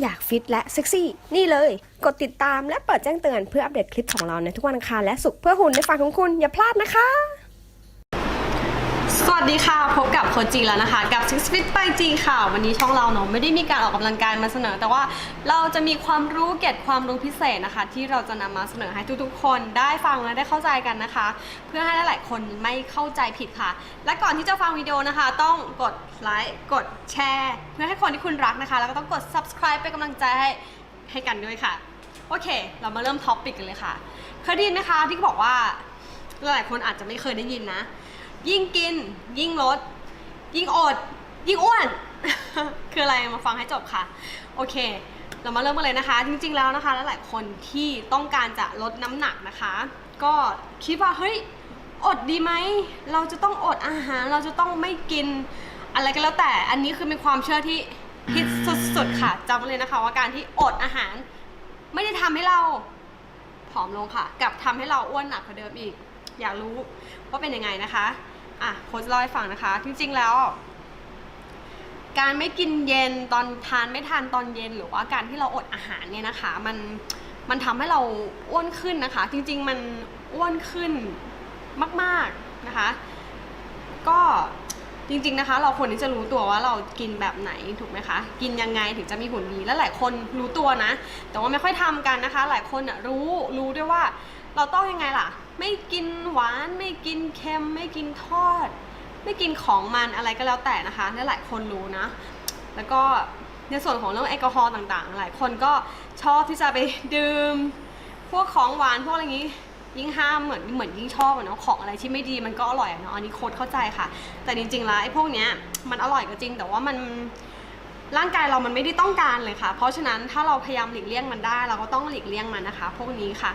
อยากฟิตและเซ็กซี่ นี่เลย กดติดตามและเปิดแจ้งเตือนเพื่ออัปเดตคลิปของเราในทุกวันอังคารและศุกร์เพื่อหุ่นในฝันของคุณอย่าพลาดนะคะ วัสดีค่ะ พบกับโคจีแล้วนะคะ กับ Six Fit by G ค่ะ วันนี้ช่องเราเนาะไม่ได้มีการออกกำลังกายมาเสนอ แต่ว่าเราจะมีความรู้เก็ดความรู้พิเศษนะคะ ที่เราจะนำมาเสนอให้ทุกๆ คนได้ฟังและได้เข้าใจกันนะคะ เพื่อให้หลายๆคนไม่เข้าใจผิดค่ะ และก่อนที่จะฟังวิดีโอนะคะ ต้องกดไลค์กดแชร์ เพื่อให้คนที่คุณรักนะคะ แล้วก็ต้องกด subscribe เป็นกำลังใจให้ให้กันด้วยค่ะโอเค เรามาเริ่มท็อปปิกกันเลยค่ะเคยได้ยินไหมคะที่บอกว่า หลายคนอาจจะไม่เคยได้ยินนะ ยิ่งกิน ยิ่งลด ยิ่งอด ยิ่งอ้วน คืออะไรมาฟังให้จบค่ะ โอเค เรามาเริ่มกันเลยนะคะ จริง ๆแล้วนะคะ หลายๆคนที่ต้องการจะลดน้ำหนักนะคะ ก็คิดว่าเฮ้ยอดดีไหม เราจะต้องอดอาหาร เราจะต้องไม่กินอะไรก็แล้วแต่ อันนี้คือเป็นความเชื่อที่ผิดสุดๆค่ะจำไว้เลยนะคะ ว่าการที่อดอาหาร ไม่ได้ทำให้เราผอมลงค่ะกลับทำให้เราอ้วนหนักกว่าเดิมอีก อยากรู้ว่าเป็นยังไงนะคะอะโค้ชเล่าให้ฟังนะคะ จริงๆแล้ว การไม่กินเย็นตอนทานไม่ทานตอนเย็น หรือว่าการที่เราอดอาหารเนี่ยนะคะ มันมันทำให้เราอ้วนขึ้นนะคะ จริง ๆ มันอ้วนขึ้นมากๆนะคะ ก็จริงๆนะคะ เราควรที่จะรู้ตัวว่าเรากินแบบไหนถูกไหมคะ กินยังไงถึงจะมีหุ่นดีและหลายคนรู้ตัวนะ แต่ว่าไม่ค่อยทำกันนะคะ หลายคนรู้รู้ด้วยว่าเราต้องยังไงล่ะ ไม่กินหวานไม่กินเค็ม ไม่กินทอด ไม่กินของมันอะไรก็แล้วแต่นะคะและหลายคนรู้นะ แล้วก็ในส่วนของเรื่องแอลกอฮอล์ต่างๆ หลายคนก็ชอบที่จะไปดื่มพวกของหวานพวกอะไรอย่างนี้ยิ่งห้ามเหมือนเหมือนยิ่งชอบอะเนาะของอะไรที่ไม่ดีมันก็อร่อยเนาะอันนี้โค้ดเข้าใจค่ะ แต่จริงๆแล้วไอ้พวกเนี้ยมันอร่อยก็จริง แต่ว่ามันร่างกายเรามันไม่ได้ต้องการเลยค่ะ เพราะฉะนั้นถ้าเราพยายามหลีกเลี่ยงมันได้ เราก็ต้องหลีกเลี่ยงมันนะคะ พวกนี้ค่ะ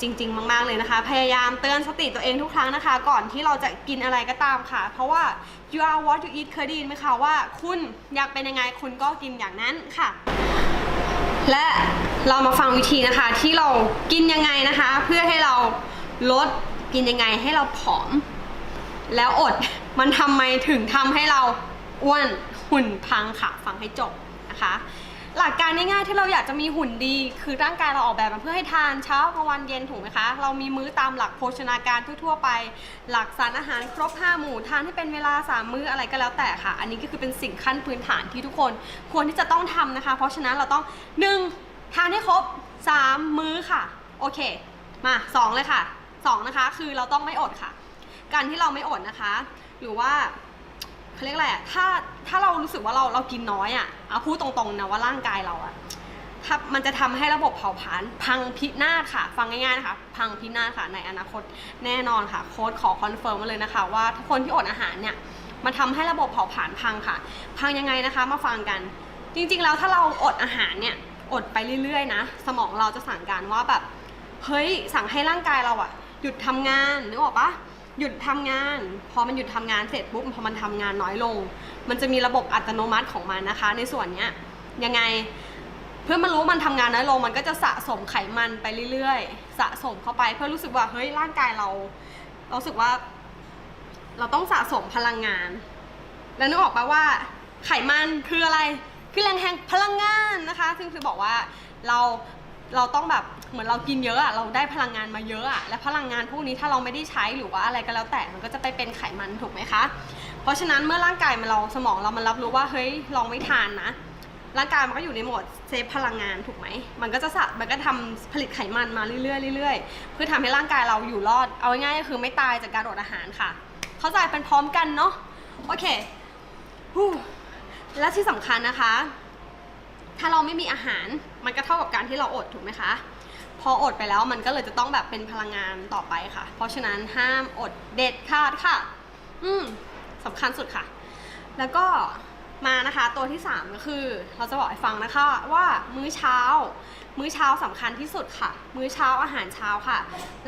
จริง ๆ มาก ๆ เลยนะคะ พยายามเตือนสติตัวเองทุกครั้งนะคะ ก่อนที่เราจะกินอะไรก็ตามค่ะ เพราะว่า you are what you eat เคยได้ยินไหมคะว่า คุณอยากเป็นยังไงคุณก็กินอย่างนั้นค่ะ และเรามาฟังวิธีนะคะ ที่เรากินยังไงนะคะ เพื่อให้เราลดกินยังไงให้เราผอม แล้วอดมันทำไมถึงทำให้เราอ้วนหุ่นพังค่ะ ฟังให้จบนะคะ หลักการง่ายๆที่เราอยากจะมีหุ่นดี คือร่างกายเราออกแบบมาเพื่อให้ทานเช้ากลางวันเย็นถูกไหมคะ เรามีมื้อตามหลักโภชนาการทั่วๆไป หลักสารอาหารครบ 5 หมู่ทานให้เป็นเวลา 3 มื้ออะไรก็แล้วแต่ค่ะ อันนี้ก็คือเป็นสิ่งขั้นพื้นฐานที่ทุกคน ควรที่จะต้องทำนะคะ เพราะฉะนั้นเราต้อง 1. ทานให้ครบ 3 มื้อค่ะ โอเค มา 2 เลยค่ะ 2 นะคะ คือเราต้องไม่อดค่ะ การที่เราไม่อดนะคะ หรือว่า เขาเรียกอะไรอะถ้าถ้าเรารู้สึกว่าเราเรากินน้อยอะเอาพูดตรงๆนะว่าร่างกายเราอะถ้ามันจะทำให้ระบบเผาผลาญพังพินาศค่ะ ฟังง่ายๆนะคะ พังพินาศค่ะ ในอนาคตแน่นอนค่ะ โค้ดขอคอนเฟิร์มมาเลยนะคะ ว่าทุกคนที่อดอาหารเนี่ยมันทำให้ระบบเผาผลาญพังค่ะ พังยังไงนะคะ มาฟังกัน จริงๆแล้วถ้าเราอดอาหารเนี่ยอดไปเรื่อยๆนะ สมองเราจะสั่งการว่าแบบเฮ้ยสั่งให้ร่างกายเราอะหยุดทำงานนึกออกปะ หยุดทำงาน พอมันหยุดทำงานเสร็จปุ๊บพอมันทำงานน้อยลง มันจะมีระบบอัตโนมัติของมันนะคะ ในส่วนเนี้ยยังไงเพื่อมันรู้ว่ามันทำงานน้อยลง มันก็จะสะสมไขมันไปเรื่อยๆ สะสมเข้าไปเพื่อรู้สึกว่าเฮ้ยร่างกายเราเราสึกว่า เราต้องสะสมพลังงาน แล้วนึกออกปะว่า ไขมันคืออะไรคือแรงแห่งพลังงานนะคะ ซึ่งคือบอกว่าเรา เราต้องแบบเหมือนเรากินเยอะอะเราได้พลังงานมาเยอะอะและพลังงานพวกนี้ถ้าเราไม่ได้ใช้หรือว่าอะไรก็แล้วแต่มันก็จะไปเป็นไขมันถูกไหมคะ เพราะฉะนั้นเมื่อร่างกายมันเราสมองเรามันรับรู้ว่าเฮ้ยลองไม่ทานนะร่างกายมันก็อยู่ในโหมดเซฟพลังงานถูกไหม มันก็จะสะมันก็ทำผลิตไขมันมาเรื่อยๆเรื่อยๆ เพื่อทำให้ร่างกายเราอยู่รอด เอาง่ายๆก็คือไม่ตายจากการอดอาหารค่ะ เข้าใจเป็นพร้อมกันเนาะ โอเคฮู้และที่สำคัญนะคะ ถ้าเราไม่มีอาหารมันก็เท่ากับการที่เราอดถูกไหมคะ พออดไปแล้วมันก็เลยจะต้องแบบเป็นพลังงานต่อไปค่ะ เพราะฉะนั้นห้ามอดเด็ดขาดค่ะ อืมสำคัญสุดค่ะ แล้วก็มานะคะตัวที่ 3 ก็คือ เราจะบอกให้ฟังนะคะว่ามื้อเช้า มื้อเช้าสำคัญที่สุดค่ะ มื้อเช้าอาหารเช้าค่ะ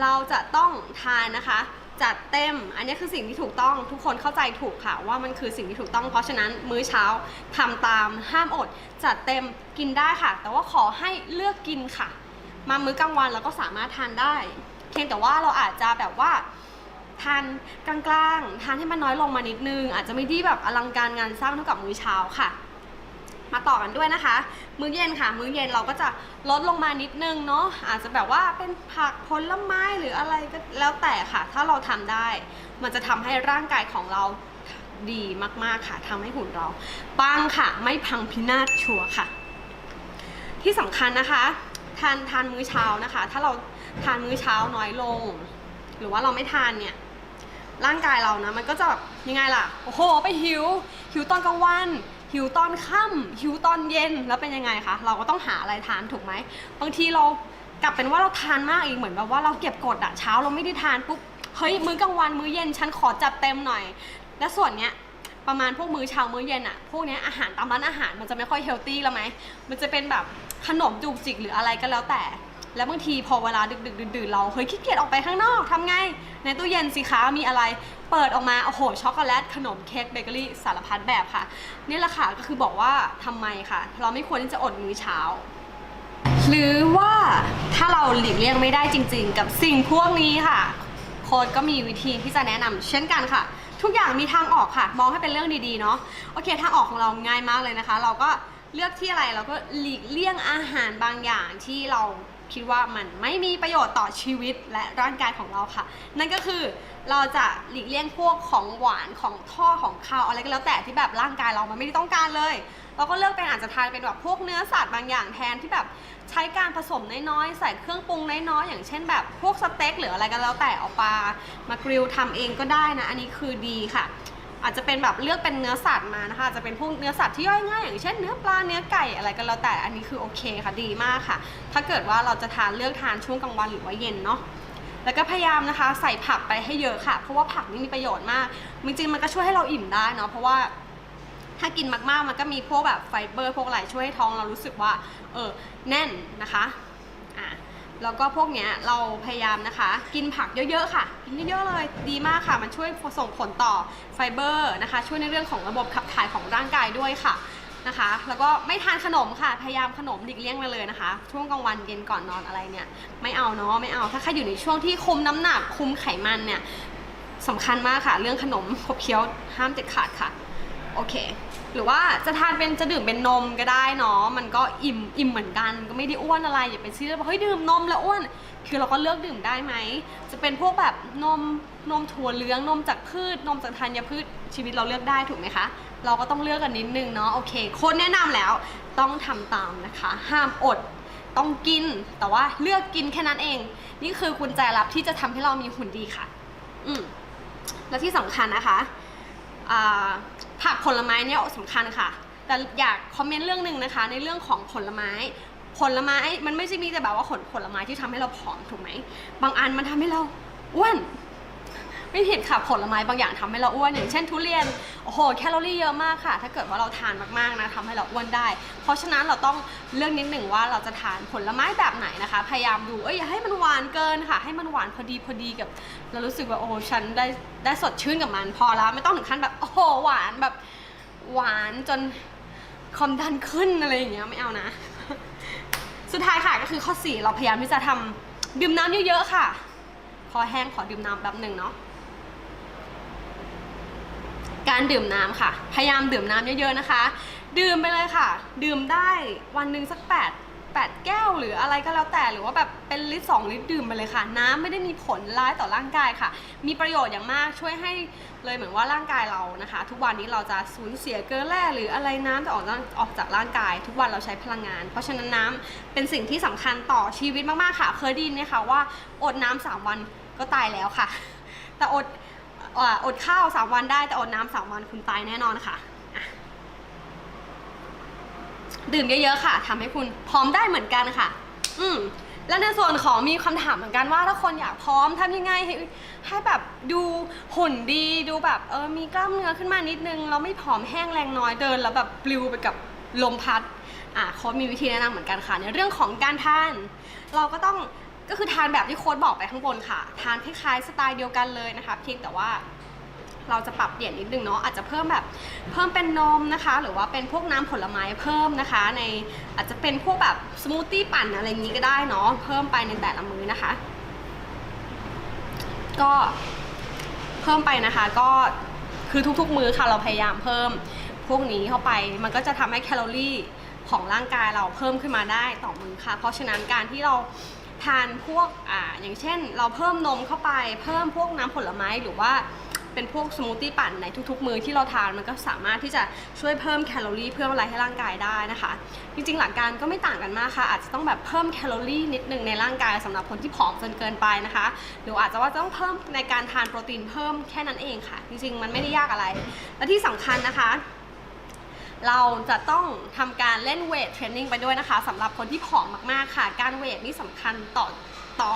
เราจะต้องทานนะคะ จัดเต็ม อันนี้คือสิ่งที่ถูกต้องทุกคนเข้าใจถูกค่ะ ว่ามันคือสิ่งที่ถูกต้อง เพราะฉะนั้นมื้อเช้าทำตามห้ามอด จัดเต็มกินได้ค่ะ แต่ว่าขอให้เลือกกินค่ะ มามื้อกลางวันเราก็สามารถทานได้ เพียงแต่ว่าเราอาจจะแบบว่าทานกลางๆ ทานให้มันน้อยลงมานิดนึง อาจจะไม่ได้แบบอลังการงานสร้างเท่ากับมื้อเช้าค่ะ มาต่อกันด้วยนะคะ มื้อเย็นค่ะ มื้อเย็นเราก็จะลดลงมานิดนึงเนาะอาจจะแบบว่าเป็นผักผลไม้หรืออะไรก็แล้วแต่ค่ะ ถ้าเราทำได้ มันจะทำให้ร่างกายของเราดีมากๆค่ะทำให้หุ่นเราปังค่ะ ไม่พังพินาศชัวร์ค่ะ ที่สำคัญนะคะทานทานมื้อเช้านะคะ ถ้าเราทานมื้อเช้าน้อยลง หรือว่าเราไม่ทานเนี่ยร่างกายเรานะมันก็จะแบบยังไงล่ะ โอ้โห ไปหิว หิวตอนกลางวัน หิวตอนค่ำหิวตอนเย็นแล้วเป็นยังไงคะเราก็ต้องหาอะไรทานถูกไหมบางทีเรากลับเป็นว่าเราทานมากอีกเหมือนแบบว่าเราเก็บกดอะเช้าเราไม่ได้ทานปุ๊บเฮ้ยมื้อกลางวันมื้อเย็นฉันขอจัดเต็มหน่อย และส่วนเนี้ยประมาณพวกมื้อเช้ามื้อเย็นอะพวกเนี้ยอาหารตามร้านอาหารมันจะไม่ค่อยเฮลตี้แล้วไหมมันจะเป็นแบบขนมจุกจิกหรืออะไรก็แล้วแต่ แล้วบางทีพอเวลาดึกดึกๆดื่นเราเฮ้ยขี้เกียจออกไปข้างนอกทำไง ในตู้เย็นสิคะมีอะไรเปิดออกมาโอ้โหช็อกโกแลตขนมเค้กเบเกอรี่สารพัดแบบค่ะนี่แหละค่ะก็คือบอกว่าทำไมค่ะ เราไม่ควรที่จะอดมื้อเช้า หรือว่าถ้าเราหลีกเลี่ยงไม่ได้จริง ๆ กับสิ่งพวกนี้ค่ะโค้ดก็มีวิธีที่จะแนะนำเช่นกันค่ะ ทุกอย่างมีทางออกค่ะ มองให้เป็นเรื่องดีๆเนาะโอเคทางออกของเราง่ายมากเลยนะคะ เราก็เลือกที่อะไรเราก็หลีกเลี่ยงอาหารบางอย่างที่เรา คิดว่ามันไม่มีประโยชน์ต่อชีวิตและร่างกายของเราค่ะ นั่นก็คือเราจะหลีกเลี่ยงพวกของหวานของท่อของคาวอะไรก็แล้วแต่ที่แบบร่างกายเรามันไม่ได้ต้องการเลย เราก็เลือกเป็นอาจจะทานเป็นแบบพวกเนื้อสัตว์บางอย่างแทนที่แบบใช้การผสมน้อยๆ ใส่เครื่องปรุงน้อยๆ อย่างเช่นแบบพวกสเต็กหรืออะไรก็แล้วแต่เอาปลามากริลทำเองก็ได้นะ อันนี้คือดีค่ะ อาจจะเป็นแบบเลือกเป็นเนื้อสัตว์มานะคะจะเป็นพวกเนื้อสัตว์ที่ย่อยง่ายอย่างเช่นเนื้อปลาเนื้อไก่อะไรก็แล้วแต่อันนี้คือโอเคค่ะดีมากค่ะ ถ้าเกิดว่าเราจะทานเลือกทานช่วงกลางวันหรือว่าเย็นเนาะแล้วก็พยายามนะคะ ใส่ผักไปให้เยอะค่ะ เพราะว่าผักนี่มีประโยชน์มาก จริงๆมันก็ช่วยให้เราอิ่มได้เนาะเพราะว่าถ้ากินมากๆ มันก็มีพวกแบบไฟเบอร์พวกอะไรช่วยให้ท้องเรารู้สึกว่าเออแน่นนะคะ แล้วก็พวกเนี้ยเราพยายามนะคะ กินผักเยอะๆค่ะ กินเยอะๆเลยดีมากค่ะ มันช่วยส่งผลต่อไฟเบอร์นะคะ ช่วยในเรื่องของระบบขับถ่ายของร่างกายด้วยค่ะนะคะ แล้วก็ไม่ทานขนมค่ะ พยายามขนมหลีกเลี่ยงไปเลยนะคะ ช่วงกลางวันเย็นก่อนนอนอะไรเนี่ย ไม่เอาเนาะไม่เอาถ้าใครอยู่ในช่วงที่คุมน้ำหนักคุมไขมันเนี่ยสำคัญมากค่ะ เรื่องขนมขบเคี้ยวห้ามเด็ดขาดค่ะ โอเค หรือว่าจะทานเป็นจะดื่มเป็นนมก็ได้เนาะมันก็อิ่มอิ่มเหมือนกันก็ไม่ได้อ้วนอะไรอย่าไปซีเรียสว่าเฮ้ยดื่มนมแล้วอ้วน คือเราก็เลือกดื่มได้ไหมจะเป็นพวกแบบนมนมถั่วเหลืองนมจากพืชนมจากธัญพืชชีวิตเราเลือกได้ถูกไหมคะ เราก็ต้องเลือกกันนิดนึงเนาะโอเคค้ดแนะนำแล้วต้องทำตามนะคะ ห้ามอดต้องกินแต่ว่าเลือกกินแค่นั้นเอง นี่คือกุญแจลับที่จะทำให้เรามีหุ่นดีค่ะ อืมและที่สำคัญนะคะอ่า ผักผลไม้เนี่ยสำคัญค่ะ แต่อยากคอมเมนต์เรื่องหนึ่งนะคะ ในเรื่องของผลไม้ ผลไม้มันไม่ใช่มีแต่แบบว่าผลผลไม้ที่ทำให้เราผอมถูกไหมบางอันมันทำให้เราอ้วน ไม่ผิดค่ะผลไม้บางอย่างทำให้เราอ้วนอย่างเช่นทุเรียนโอ้โหแคลอรี่เยอะมากค่ะ ถ้าเกิดว่าเราทานมากๆนะทำให้เราอ้วนได้ เพราะฉะนั้นเราต้องเลือกนิดหนึ่งว่าเราจะทานผลไม้แบบไหนนะคะ พยายามดูเอ้ยอย่าให้มันหวานเกินค่ะ ให้มันหวานพอดีพอดีกับ เรารู้สึกว่าโอ้ฉันได้ได้สดชื่นกับมัน พอแล้วไม่ต้องถึงขั้นแบบโอ้โหหวานแบบหวานจนความดันขึ้นอะไรอย่างเงี้ยไม่เอานะ สุดท้ายค่ะก็คือข้อ 4 เราพยายามที่จะทำดื่มน้ำเยอะๆค่ะ พอแห้งขอดื่มน้ำแป๊บหนึ่งเนาะ การดื่มน้ำค่ะ พยายามดื่มน้ำเยอะๆนะคะ ดื่มไปเลยค่ะ ดื่มได้วันหนึ่งสัก8 8 แก้ว หรืออะไรก็แล้วแต่หรือว่าแบบเป็นลิตรสองลิตรดื่มไปเลยค่ะ น้ำไม่ได้มีผลร้ายต่อร่างกายค่ะ มีประโยชน์อย่างมากช่วยให้เลยเหมือนว่าร่างกายเรานะคะ ทุกวันนี้เราจะสูญเสียเกลือแร่หรืออะไรน้ำจะออกออกจากร่างกาย ทุกวันเราใช้พลังงาน เพราะฉะนั้นน้ำเป็นสิ่งที่สำคัญต่อชีวิตมากๆค่ะ เคยได้ยินไหมคะว่าอดน้ำสามวันก็ตายแล้วค่ะ แต่อด อดข้าวสามวันได้แต่อดน้ำสามวันคุณตายแน่นอนค่ะ ดื่มเยอะๆค่ะทำให้คุณพร้อมได้เหมือนกันค่ะ อืมแล้วในส่วนของมีคำถามเหมือนกันว่าถ้าคนอยากพร้อมทำยังไงให้ให้แบบดูหุ่นดีดูแบบเออมีกล้ามเนื้อขึ้นมานิดนึงเราไม่ผอมแห้งแรงน้อยเดิน แล้วแบบปลิวไปกับลมพัดอะโค้ดมีวิธีแนะนำเหมือนกันค่ะ ในเรื่องของการทาน เราก็ต้อง ก็คือทานแบบที่โค้ดบอกไปข้างบนค่ะ ทานคล้ายๆสไตล์เดียวกันเลยนะคะ เพียงแต่ว่าเราจะปรับเปลี่ยนนิดนึงเนาะอาจจะเพิ่มแบบเพิ่มเป็นนมนะคะ หรือว่าเป็นพวกน้ำผลไม้เพิ่มนะคะ ในอาจจะเป็นพวกแบบสมูทตี้ปั่นอะไรอย่างนี้ก็ได้เนาะเพิ่มไปในแต่ละมื้อนะคะ ก็เพิ่มไปนะคะ ก็คือทุกๆ มื้อค่ะเราพยายามเพิ่มพวกนี้เข้าไป มันก็จะทำให้แคลอรี่ของร่างกายเราเพิ่มขึ้นมาได้ต่อมื้อค่ะ เพราะฉะนั้นการที่เรา ทานพวกอ่าอย่างเช่น เราเพิ่มนมเข้าไปเพิ่มพวกน้ำผลไม้หรือว่าเป็นพวกสมูทตี้ปั่นในทุกๆ มื้อที่เราทานมันก็สามารถที่จะช่วยเพิ่มแคลอรี่เพิ่มอะไรให้ร่างกายได้นะคะ จริงๆ หลักการก็ไม่ต่างกันมากค่ะ อาจจะต้องแบบเพิ่มแคลอรี่นิดนึงในร่างกายสำหรับคนที่ผอมจนเกินไปนะคะหรืออาจจะว่าต้องเพิ่มในการทานโปรตีนเพิ่มแค่นั้นเองค่ะ จริงๆ มันไม่ได้ยากอะไร และที่สำคัญนะคะ เราจะต้องทำการเล่นเวทเทรนนิ่งไปด้วยนะคะสำหรับคนที่ผอมมากๆค่ะ การเวทนี่สำคัญต่อต่อ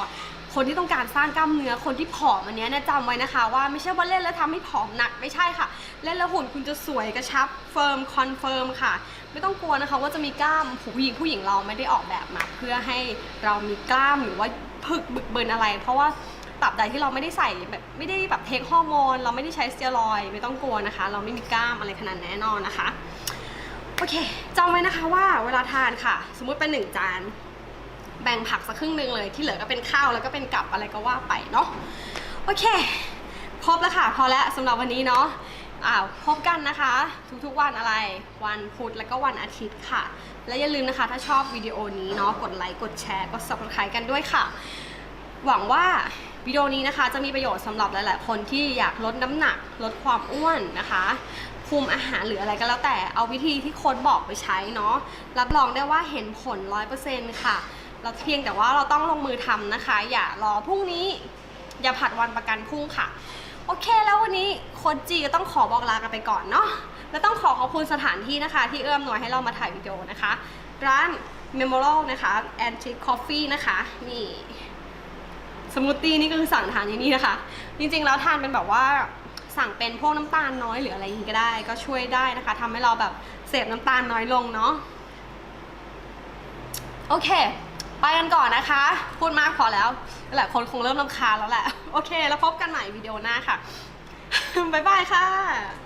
คนที่ต้องการสร้างกล้ามเนื้อคนที่ผอมอันนี้เนี่ยจำไว้นะคะ ว่าไม่ใช่ว่าเล่นแล้วทำให้ผอมหนักไม่ใช่ค่ะ เล่นแล้วหุ่นคุณจะสวยกระชับเฟิร์มคอนเฟิร์มค่ะ ไม่ต้องกลัวนะคะว่าจะมีกล้ามผู้หญิงผู้หญิงเราไม่ได้ออกแบบมา เพื่อให้เรามีกล้ามหรือว่าพึกบึกเบินอะไร เพราะว่าตราบใดที่เราไม่ได้ใส่แบบไม่ได้แบบเทคฮอร์โมนเราไม่ได้ใช้สเตียรอย ไม่ต้องกลัวนะคะ เราไม่มีกล้ามอะไรขนาดแน่นอนนะคะ โอเคจำไว้นะคะว่าเวลาทานค่ะ สมมุติเป็นหนึ่งจาน แบ่งผักสักครึ่งหนึ่งเลย ที่เหลือก็เป็นข้าวแล้วก็เป็นกับอะไรก็ว่าไปเนาะโอเค ครบแล้วค่ะ พอแล้วสำหรับวันนี้เนาะอ่าพบกันนะคะ ทุกๆวันอะไร วันพุธแล้วก็วันอาทิตย์ค่ะ และอย่าลืมนะคะ ถ้าชอบวิดีโอนี้เนาะกดไลค์กดแชร์กด subscribe กันด้วยค่ะ หวังว่าวิดีโอนี้นะคะจะมีประโยชน์สำหรับหลาย ๆ คนที่อยากลดน้ำหนักลดความอ้วนนะคะ คุมอาหารหรืออะไรก็แล้วแต่เอาวิธีที่โค้ดบอกไปใช้เนาะรับรองได้ว่าเห็นผล 100%ค่ะ เราเพียงแต่ว่าเราต้องลงมือทำนะคะ อย่ารอพรุ่งนี้ อย่าผัดวันประกันพรุ่งค่ะ โอเคแล้ววันนี้โค้ดจีก็ต้องขอบอกลากันไปก่อนเนาะและต้องขอขอบคุณสถานที่นะคะ ที่เอื้อมหน่วยให้เรามาถ่ายวิดีโอนะคะ ร้าน Memorial นะคะ Antique Coffee นะคะนี่สมูทตี้นี่ก็คือสั่งทานที่นี่นะคะ จริงๆแล้วทานเป็นแบบว่า สั่งเป็นพวกน้ำตาลน้อยหรืออะไรอย่างนี้ก็ได้ ก็ช่วยได้นะคะทำให้เราแบบเสพน้ำตาลน้อยลงเนาะโอเค ไปกันก่อนนะคะ พูดมากพอแล้วหลายคนคงเริ่มลำคาแล้วแหละ โอเค แล้วพบกันใหม่วิดีโอหน้าค่ะ บ๊ายบายค่ะ